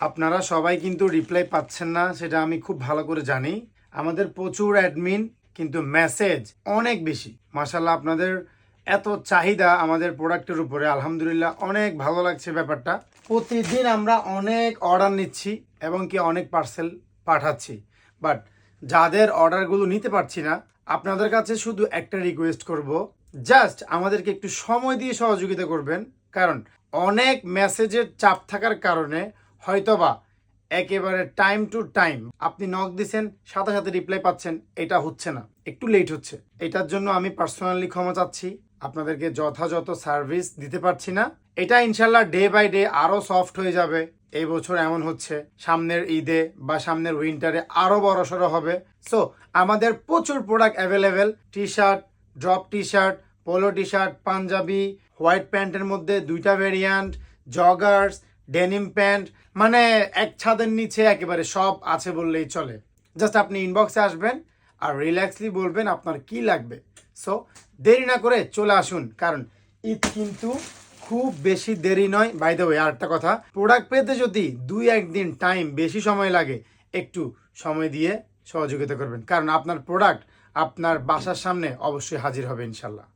আপনারা সবাই কিন্তু রিপ্লাই পাচ্ছেন না, সেটা আমি খুব ভালো করে জানি। আমাদের প্রচুর অ্যাডমিন কিন্তু মেসেজ অনেক বেশি। মাসাল্লাহ আপনাদের এত চাহিদা আমাদের প্রোডাক্টের উপরে, আলহামদুলিল্লাহ, অনেক ভালো লাগছে ব্যাপারটা। প্রতিদিন আমরা অনেক অর্ডার নিচ্ছি এবং কি অনেক পার্সেল পাঠাচ্ছি। বাট যাদের অর্ডারগুলো নিতে পারছি না, আপনাদের কাছে শুধু একটা রিকোয়েস্ট করব জাস্ট আমাদেরকে একটু সময় দিয়ে সহযোগিতা করবেন। কারণ অনেক মেসেজের চাপ থাকার কারণে হয়তোবা একেবারে টাইম টু টাইম আপনি নক দিছেন, সাথে সাথে রিপ্লাই পাচ্ছেন, এটা হচ্ছে না। একটু লেট হচ্ছে। এটার জন্য আমি পার্সোনালি ক্ষমা চাচ্ছি। আপনাদেরকে যথাযথ সার্ভিস দিতে পারছি না। এটা ইনশাল্লাহ ডে বাই ডে আরও সফট হয়ে যাবে। এই বছর এমন হচ্ছে, সামনের ঈদে বা সামনের উইন্টারে আরও বড় সড়ো হবে। সো আমাদের প্রচুর product available T shirt drop T shirt polo T shirt panjabi white প্যান্টের মধ্যে দুইটা ভেরিয়ান্ট জগার্স ডেনিম প্যান্ট মানে এক ছাদের নিচে একেবারে সব আছে বললেই চলে। জাস্ট আপনি ইনবক্সে আসবেন আর রিল্যাক্সলি বলবেন আপনার কি লাগবে। সো দেরি না করে চলে আসুন, কারণ ঈদ কিন্তু খুব বেশি দেরি নয়। বাই দ্য আর একটা কথা প্রোডাক্ট পেতে যদি দুই একদিন টাইম বেশি সময় লাগে, একটু সময় দিয়ে সহযোগিতা করবেন। কারণ আপনার প্রোডাক্ট আপনার বাসার সামনে অবশ্যই হাজির হবে ইনশাল্লাহ